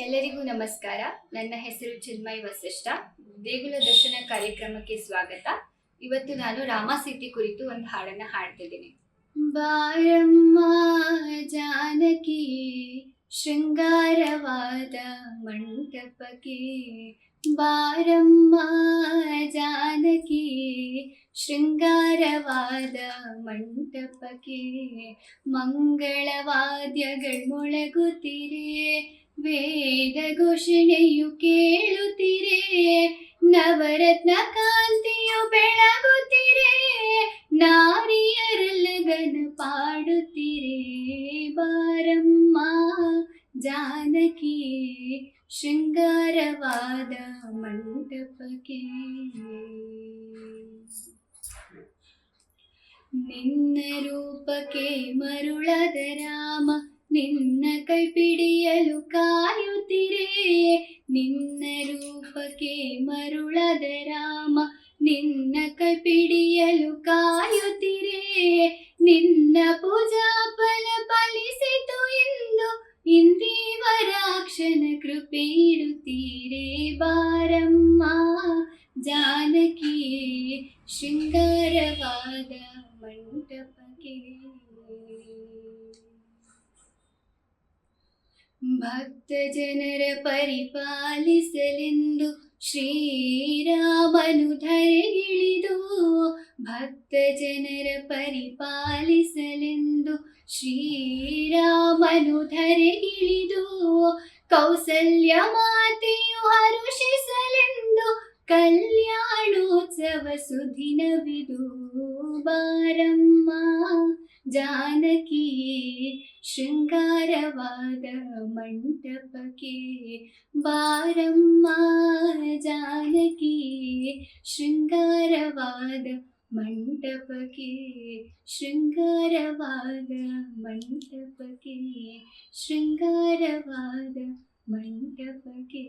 ಎಲ್ಲರಿಗೂ ನಮಸ್ಕಾರ. ನನ್ನ ಹೆಸರು ಚಿನ್ಮಯ್ ವಸಿಷ್ಠ. ದೇಗುಲ ದರ್ಶನ ಕಾರ್ಯಕ್ರಮಕ್ಕೆ ಸ್ವಾಗತ. ಇವತ್ತು ನಾನು ರಾಮಸೀತೆ ಕುರಿತು ಒಂದು ಹಾಡನ್ನ ಹಾಡ್ತಿದ್ದೀನಿ. ಬಾರಮ್ಮ ಜಾನಕಿ, ಶೃಂಗಾರವಾದ ಮಂಟಪಕ್ಕೆ. ಬಾರಮ್ಮ ಜಾನಕಿ ಶೃಂಗಾರವಾದ ಮಂಟಪಕ್ಕೆ ಮಂಗಳವಾದ್ಯಗಳು ಮೊಳಗುತ್ತಿರೆ ವೇದ ಘೋಷಣೆಯು ಕೇಳುತ್ತಿರೆ ನವರತ್ನ ಕಾಂತಿಯು ಬೆಳಗುತ್ತಿರೆ ನಾರಿಯರಲ್ಲಗನ ಪಾಡುತ್ತಿರೆ ಬಾರಮ್ಮ ಜಾನಕಿ ಶೃಂಗಾರವಾದ ಮಂಟಪಕ್ಕೆ ನಿನ್ನ ರೂಪಕ್ಕೆ ಮರುಳದ ರಾಮ, ನಿನ್ನ ಕೈ ಪಿಡಿಯಲು ಕಾಯುತ್ತಿರೇ. ನಿನ್ನ ರೂಪಕ್ಕೆ ಮರುಳದ ರಾಮ, ನಿನ್ನ ಕೈ ಪಿಡಿಯಲು ಕಾಯುತ್ತಿರೇ. ನಿನ್ನ ಪೂಜಾ ಫಲ ಫಲಿಸಿತು ಇಂದು ಇಂದೀವರಾಕ್ಷನ ಕೃಪೆ ಬಾರಮ್ಮ. ಜಾನಕಿ ಭಕ್ತ ಜನರ ಪರಿಪಾಲಿಸಲೆಂದು ಶ್ರೀರಾಮನು ಧರೆಗಿಳಿದು ಭಕ್ತ ಜನರ ಪರಿಪಾಲಿಸಲೆಂದು ಶ್ರೀರಾಮನು ಧರೆಗಿಳಿದು, ಕೌಸಲ್ಯ ಮಾತೆಯು ಹರುಷಿಸಲೆಂದು ಕಲ್ಯಾಣೋತ್ಸವ ಸುದಿನವಿದು. ಬಾರಮ್ಮ ಜಾನಕಿ ಶೃಂಗಾರವಾದ ಮಂಟಪಕ್ಕೆ ಬಾರಮ್ಮ ಜಾನಕಿ ಶೃಂಗಾರವಾದ ಮಂಟಪಕ್ಕೆ ಶೃಂಗಾರವಾದ ಮಂಟಪಕ್ಕೆ ಶೃಂಗಾರವಾದ ಮಂಟಪಕ್ಕೆ